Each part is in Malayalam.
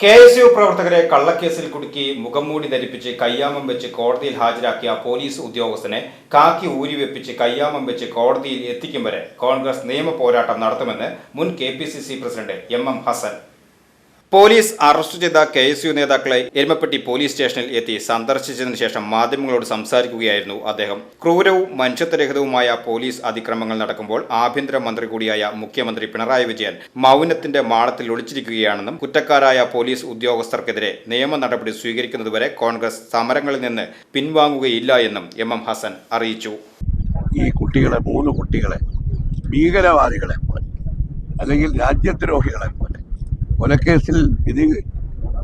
K S U പ്രവർത്തകരെ കള്ളക്കേസിൽ കുടുക്കി മുഖംമൂടി ധരിപ്പിച്ച് കയ്യാമം വെച്ച് കോടതിയിൽ ഹാജരാക്കിയ പോലീസ് ഉദ്യോഗസ്ഥനെ കാക്കി ഊരിവെപ്പിച്ച് കയ്യാമം വെച്ച് കോടതിയിൽ എത്തിക്കും വരെ കോൺഗ്രസ് നിയമ പോരാട്ടം നടത്തുമെന്ന് മുൻ K president M M Hassan. Police arrest ചെയ്ത കെ എസ് യു നേതാക്കളെ എരുമപ്പെട്ടി പോലീസ് സ്റ്റേഷനിൽ എത്തി സന്ദർശിച്ചതിന് ശേഷം മാധ്യമങ്ങളോട് സംസാരിക്കുകയായിരുന്നു അദ്ദേഹം. ക്രൂരവും മനുഷ്യത്വരഹിതവുമായ പോലീസ് അതിക്രമങ്ങൾ നടക്കുമ്പോൾ ആഭ്യന്തരമന്ത്രി കൂടിയായ മുഖ്യമന്ത്രി പിണറായി വിജയൻ മൗനത്തിന്റെ മാളത്തിൽ ഒളിച്ചിരിക്കുകയാണെന്നും കുറ്റക്കാരായ പോലീസ് ഉദ്യോഗസ്ഥർക്കെതിരെ നിയമ നടപടി സ്വീകരിക്കുന്നതുവരെ കോൺഗ്രസ് സമരങ്ങളിൽ നിന്ന് പിൻവാങ്ങുകയില്ല എന്നും എം എം ഹസൻ അറിയിച്ചു. ഈ കുട്ടികളെ മൂന്ന് കുട്ടികളെ ഭീകരവാദികളെ അല്ലെങ്കിൽ രാജ്യദ്രോഹികളെ കൊലക്കേസിൽ വിധി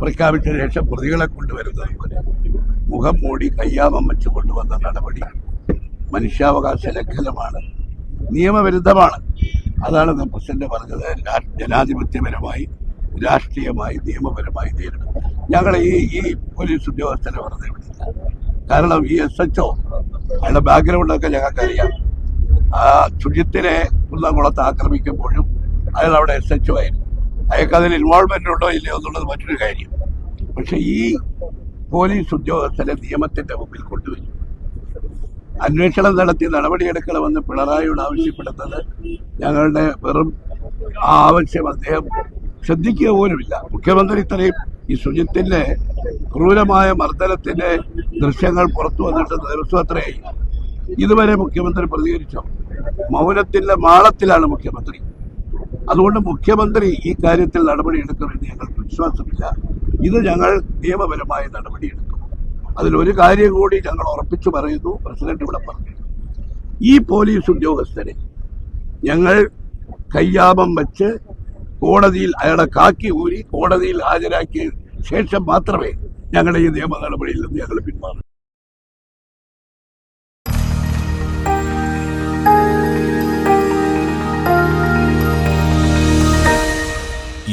പ്രഖ്യാപിച്ച ശേഷം പ്രതികളെ കൊണ്ടുവരുന്നത് പോലെ മുഖം മൂടി കയ്യാമം വെച്ച് കൊണ്ടുവന്ന നടപടി മനുഷ്യാവകാശ ലംഘനമാണ്. നിയമവിരുദ്ധമാണ്. അതാണ് പ്രസിഡന്റ് പറഞ്ഞത്. ജനാധിപത്യപരമായി രാഷ്ട്രീയമായി നിയമപരമായി നേരിടും ഞങ്ങൾ ഈ ഈ പോലീസ് ഉദ്യോഗസ്ഥരെ വെറുതെ കാരണം ഈ എസ് എച്ച് ഒ അയാളുടെ ബാക്ക്ഗ്രൗണ്ടൊക്കെ ഞങ്ങൾക്കറിയാം. ആ ശുചിത്തിനെ കുന്നംകുളത്ത് ആക്രമിക്കുമ്പോഴും അയാൾ അവിടെ എസ് എച്ച് ഒ ആയിരുന്നു. അയാൾക്ക് അതിൽ ഇൻവോൾവ്മെന്റ് ഉണ്ടോ ഇല്ലയോ എന്നുള്ളത് മറ്റൊരു കാര്യം. പക്ഷെ ഈ പോലീസ് ഉദ്യോഗസ്ഥരെ നിയമത്തിന്റെ മുമ്പിൽ കൊണ്ടുവരും. അന്വേഷണം നടത്തി നടപടിയെടുക്കണമെന്ന് പിണറായിയോട് ആവശ്യപ്പെടുന്നത് ഞങ്ങളുടെ വെറും ആവശ്യം അദ്ദേഹം ശ്രദ്ധിക്കുക പോലുമില്ല. മുഖ്യമന്ത്രി ഇത്രയും ഈ സുജിത്തിന്റെ ക്രൂരമായ മർദ്ദനത്തിന്റെ ദൃശ്യങ്ങൾ പുറത്തു വന്നിട്ട് ദിവസം അത്രയായി. ഇതുവരെ മുഖ്യമന്ത്രി പ്രതികരിച്ചോ? മൗനത്തിന്റെ മാളത്തിലാണ് മുഖ്യമന്ത്രി. അതുകൊണ്ട് മുഖ്യമന്ത്രി ഈ കാര്യത്തിൽ നടപടി എടുക്കുമെന്ന് ഞങ്ങൾക്ക് വിശ്വാസമില്ല. ഇത് ഞങ്ങൾ നിയമപരമായ നടപടി നടപടിയെടുക്കും അതിലൊരു കാര്യം കൂടി ഞങ്ങൾ ഉറപ്പിച്ചു പറയുന്നു പ്രസിഡന്റ് ഇവിടെ പറഞ്ഞു. ഈ പോലീസ് ഉദ്യോഗസ്ഥരെ ഞങ്ങൾ കയ്യാമം വെച്ച് കോടതിയിൽ അയാളെ കാക്കി ഊരി കോടതിയിൽ ഹാജരാക്കിയ ശേഷം മാത്രമേ ഞങ്ങളുടെ ഈ നിയമ നടപടിയിൽ നിന്ന് ഞങ്ങൾ പിന്മാറും.